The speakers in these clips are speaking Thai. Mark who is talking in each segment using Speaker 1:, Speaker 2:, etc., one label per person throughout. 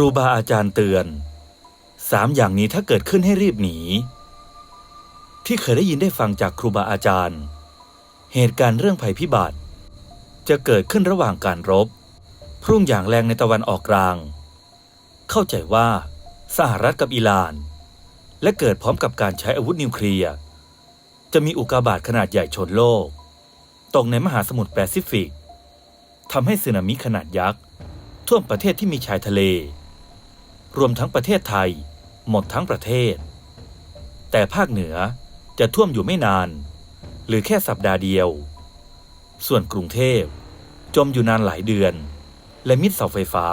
Speaker 1: รูบาอาจารย์เตือนสามอย่างนี้ถ้าเกิดขึ้นให้รีบหนี ที่เคยได้ยินได้ฟังจากครูบาอาจารย์ เหตุการณ์เรื่องภัยพิบัติ จะเกิดขึ้นระหว่างการรบ พรุ่งอย่างแรงในตะวันออกกลาง เข้าใจว่าสหรัฐกับอิหร่าน และเกิดพร้อมกับการใช้อาวุธนิวเคลียร์จะมีอุกกาบาตขนาดใหญ่ชนโลก ตกในมหาสมุทรแปซิฟิกทำให้สึนามิขนาดยักษ์ ท่วมประเทศที่มีชายทะเล รวมทั้งประเทศไทย หมดทั้งประเทศ แต่ภาคเหนือจะท่วมอยู่ไม่นาน หรือแค่สัปดาห์เดียว ส่วนกรุงเทพจมอยู่นานหลายเดือน และมิดเสาไฟฟ้า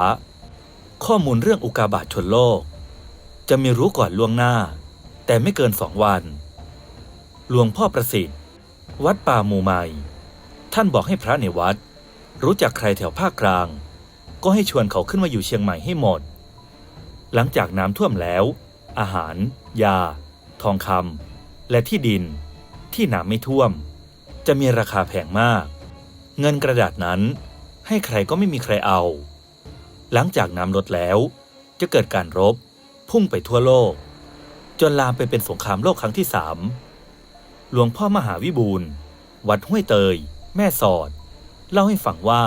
Speaker 1: ข้อมูลเรื่องอุกาบาตชนโลก จะมีรู้ก่อนล่วงหน้า แต่ไม่เกินสองวัน หลวงพ่อประสิทธิ์ วัดป่ามู่ใหม่ท่านบอกให้พระในวัด รู้จักใครแถวภาคกลาง ก็ให้ชวนเขาขึ้นมาอยู่เชียงใหม่ให้หมด หลังจากน้ำท่วมแล้ว อาหาร ยา ทองคำและที่ดิน ที่น้ำไม่ท่วม จะมีราคาแพงมาก เงินกระดาษนั้น ให้ใครก็ไม่มีใครเอา หลังจากน้ำลดแล้ว จะเกิดการรบ พุ่งไปทั่วโลก จนลามไปเป็นสงครามโลกครั้งที่สามหลวงพ่อมหาวิบูลวัดห้วยเตย แม่สอด เล่าให้ฟังว่า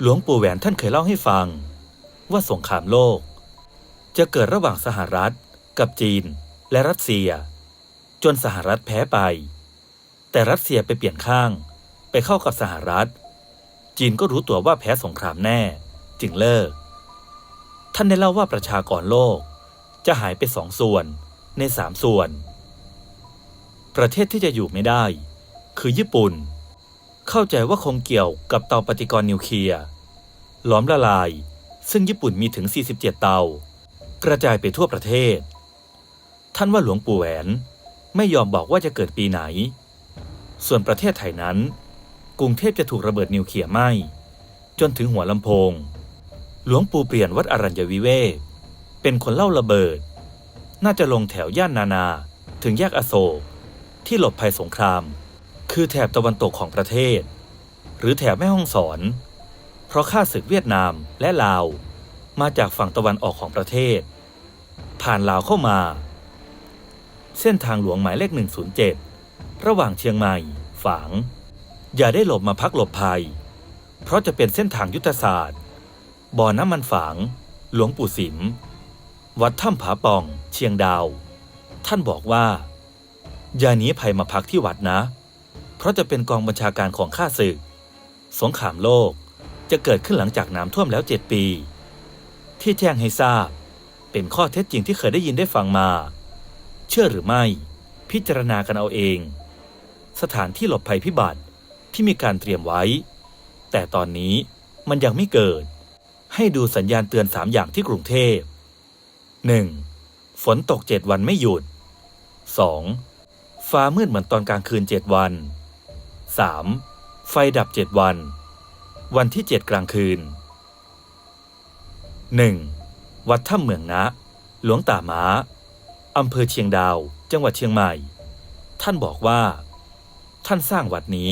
Speaker 1: หลวงปู่แหวนท่านเคยเล่าให้ฟัง ว่าสงครามโลก จะเกิดระหว่างสหรัฐ กับจีน และรัสเซีย จนสหรัฐแพ้ไป แต่รัสเซียไปเปลี่ยนข้าง ไปเข้ากับสหรัฐ จีนก็รู้ตัวว่าแพ้สงครามแน่ จึงเลิก ท่านได้เล่าว่าประชากรโลก จะหายไปสองส่วนในสามส่วน ประเทศที่จะอยู่ไม่ได้ คือญี่ปุ่น เข้าใจว่าคงเกี่ยวกับเตาปฏิกรณ์นิวเคลียร์หลอมละลาย ซึ่งญี่ปุ่นมีถึง 47 เตา กระจายไปทั่วประเทศ ท่านว่าหลวงปู่แหวนไม่ยอมบอกว่าจะเกิดปีไหน ส่วนประเทศไทยนั้น กรุงเทพจะถูกระเบิดนิวเคลียร์ไหมจนถึงหัวลำโพง หลวงปู่เปลี่ยนวัดอรัญญวิเวกเป็นคนเล่าระเบิด น่าจะลงแถวย่านนานาถึงแยกอโศกที่หลบภัยสงคราม คือแถบตะวันตกของประเทศ หรือแถบแม่ฮ่องสอน เพราะข้าศึกเวียดนามและลาว มาจากฝั่งตะวันออกของประเทศ ผ่านลาวเข้ามา เส้นทางหลวงหมายเลข 107 ระหว่างเชียงใหม่ ฝาง อย่าได้หลบมาพักหลบภัย เพราะจะเป็นเส้นทางยุทธศาสตร์ บ่อน้ำมันฝาง หลวงปู่สิม วัดถ้ำผาป่อง เชียงดาว ท่านบอกว่า อย่าหนีภัยมาพักที่วัดนะ เพราะจะเป็นกองบัญชาการของข้าศึก สงครามโลกจะเกิดขึ้นหลังจากน้ำท่วมแล้วเจ็ดปี ที่แจ้งให้ทราบ เป็นข้อเท็จจริงที่เคยได้ยินได้ฟังมา เชื่อหรือไม่ พิจารณากันเอาเอง สถานที่หลบภัยพิบัติที่มีการเตรียมไว้ แต่ตอนนี้มันยังไม่เกิด ให้ดูสัญญาณเตือนสามอย่างที่กรุงเทพ 1. ฝนตกเจ็ดวันไม่หยุด 2. ฟ้ามืดเหมือนตอนกลางคืนเจ็ดวัน 3. ไฟดับเจ็ดวัน วันที่เจ็ดกลางคืน 1. วัดถ้ำเมืองนะ หลวงตาหมาอำเภอเชียงดาว จังหวัดเชียงใหม่ ท่านบอกว่า ท่านสร้างวัดนี้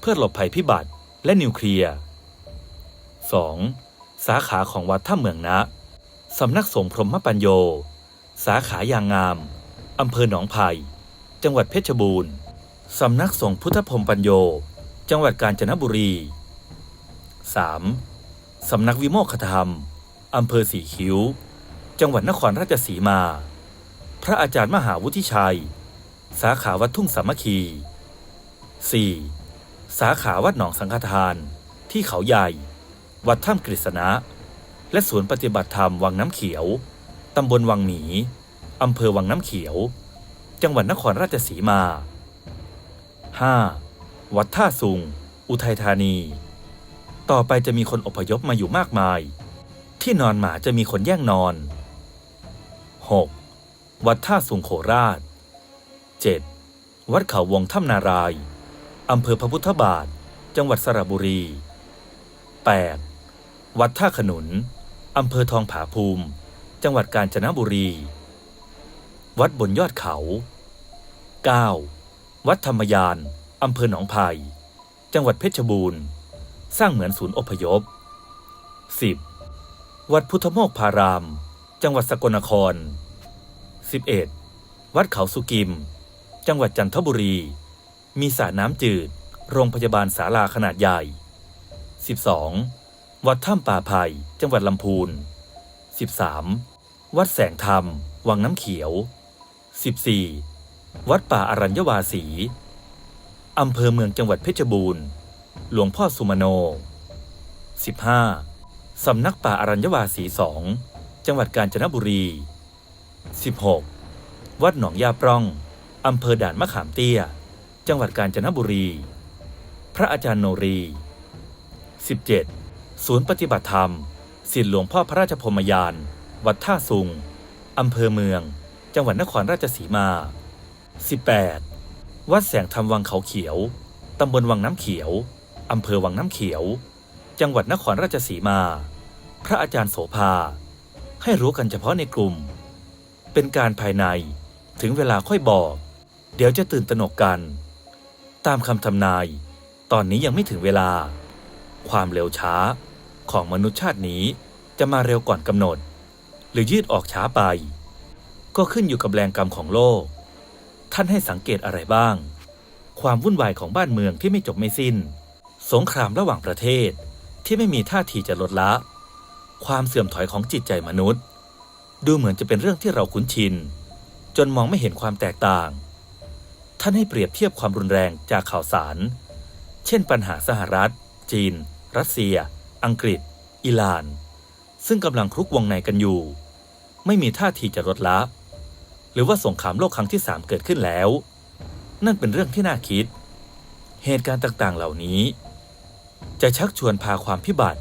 Speaker 1: เพื่อหลบภัยพิบัติและนิวเคลียร์ 2. สาขาของวัดถ้ำเมืองนะสำนักสงฆ์พรหมปัญโย สาขายางงามอำเภอหนองไผ่จังหวัดเพชรบูรณ์สำนักสงฆ์พุทธพรหมปัญโย จังหวัดกาญจนบุรี 3. สำนักวิโมกขธรรม อำเภอสีคิ้ว จังหวัดนครราชสีมา พระอาจารย์มหาวุฒิชัย สาขาวัดทุ่งสามัคคี 4. สาขาวัดหนองสังฆทาน ที่เขาใหญ่ วัดถ้ำกฤษณะ และศูนย์ปฏิบัติธรรมวังน้ำเขียว ตำบลวังหมี อำเภอวังน้ำเขียว จังหวัดนครราชสีมา 5. วัดท่าสุง อุทัยธานี ต่อไปจะมีคนอพยพมาอยู่มากมาย ที่นอนหมาจะมีคนแย่งนอน 6. วัดท่าสุงโคราช 7. วัดเขาวงถ้ำนารายอำเภอพระพุทธบาท จังหวัดสระบุรี 8. วัดท่าขนุนอำเภอทองผาภูมิ จังหวัดกาญจนบุรี วัดบนยอดเขา 9. วัดธรรมยานอำเภอหนองไผ่จังหวัดเพชรบูรณ์ สร้างเหมือนศูนย์อพยพ 10. วัดพุทธโมกพาราม จังหวัดสกลนคร 11. วัดเขาสุกิม จังหวัดจันทบุรี มีสระน้ำจืด โรงพยาบาลศาลาขนาดใหญ่ 12. วัดถ้ำป่าไผ่จังหวัดลำพูน 13. วัดแสงธรรม วังน้ำเขียว 14. วัดป่าอรัญญวาสี อำเภอเมืองจังหวัดเพชรบูรณ์ หลวงพ่อสุมโน 15. สำนักป่าอรัญญวาสีสองจังหวัดกาญจนบุรี 16. วัดหนองยาปร่อง อำเภอด่านมะขามเตี้ย จังหวัดกาญจนบุรี พระอาจารย์โนรี 17. ศูนย์ปฏิบัติธรรมศิลหลวงพ่อพระราชพรมยาน วัดท่าสุง อำเภอเมือง จังหวัดนครราชสีมา 18. วัดแสงธรรมวังเขาเขียว ตำบลวังน้ำเขียว อำเภอวังน้ำเขียว จังหวัดนครราชสีมา พระอาจารย์โสภา ให้รู้กันเฉพาะในกลุ่ม เป็นการภายในถึงเวลาค่อยบอก เดี๋ยวจะตื่นตระหนกกัน ตามคำทำนาย ตอนนี้ยังไม่ถึงเวลา ความเร็วช้าของมนุษยชาตินี้จะมาเร็วก่อนกำหนด หรือยืดออกช้าไป ก็ขึ้นอยู่กับแรงกรรมของโลก ท่านให้สังเกตอะไรบ้าง ความวุ่นวายของบ้านเมืองที่ไม่จบไม่สิ้น สงครามระหว่างประเทศที่ไม่มีท่าทีจะลดละ ความเสื่อมถอยของจิตใจมนุษย์ ดูเหมือนจะเป็นเรื่องที่เราคุ้นชิน จนมองไม่เห็นความแตกต่าง ท่านให้เปรียบเทียบความรุนแรงจากข่าวสาร เช่นปัญหาสหรัฐ จีน รัสเซีย อังกฤษ อิหร่าน ซึ่งกำลังคลุกวงในกันอยู่ ไม่มีท่าทีจะลดละหรือว่าสงครามโลกครั้งที่สามเกิดขึ้นแล้ว นั่นเป็นเรื่องที่น่าคิด เหตุการณ์ต่างๆเหล่านี้ จะชักชวนพาความพิบัติ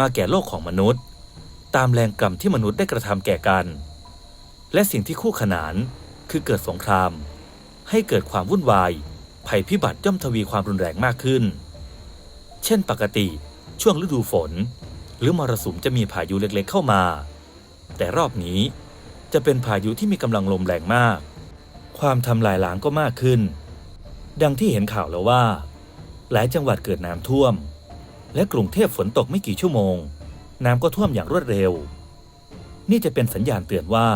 Speaker 1: มาแก่โลกของมนุษย์ ตามแรงกรรมที่มนุษย์ได้กระทำแก่กัน และสิ่งที่คู่ขนานคือเกิดสงคราม ให้เกิดความวุ่นวาย ภัยพิบัติย่อมทวีความรุนแรงมากขึ้น เช่นปกติช่วงฤดูฝน หรือมรสุมจะมีพายุเล็กๆเข้ามา แต่รอบนี้จะเป็นพายุที่มีกำลังลมแรงมาก ความทำลายล้างก็มากขึ้น ดังที่เห็นข่าวแล้วว่า หลายจังหวัดเกิดน้ำท่วม และกรุงเทพฝนตกไม่กี่ชั่วโมง น้ำก็ท่วมอย่างรวดเร็ว นี่จะเป็นสัญญาณเตือนว่า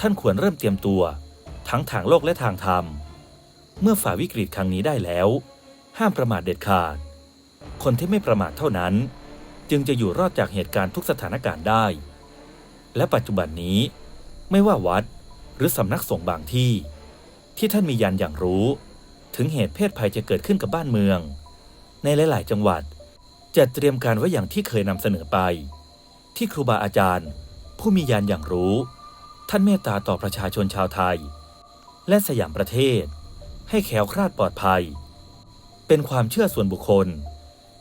Speaker 1: ท่านควรเริ่มเตรียมตัว ทั้งทางโลกและทางธรรม เมื่อฝ่าวิกฤตครั้งนี้ได้แล้ว ห้ามประมาทเด็ดขาด คนที่ไม่ประมาทเท่านั้น จึงจะอยู่รอดจากเหตุการณ์ทุกสถานการณ์ได้ และปัจจุบันนี้ ไม่ว่าวัดหรือสำนักสงฆ์บางที่ ที่ท่านมียันอย่างรู้ ถึงเหตุเพศภัยจะเกิดขึ้นกับบ้านเมือง ในหลาย ๆ จังหวัด จัดเตรียมการไว้อย่างที่เคยนำเสนอไป ที่ครูบาอาจารย์ ผู้มียานอย่างรู้ ท่านเมตตาต่อประชาชนชาวไทย และสยามประเทศ ให้แขวคลาดปลอดภัย เป็นความเชื่อส่วนบุคคล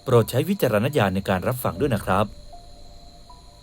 Speaker 1: โปรดใช้วิจารณญาณในการรับฟังด้วยนะครับ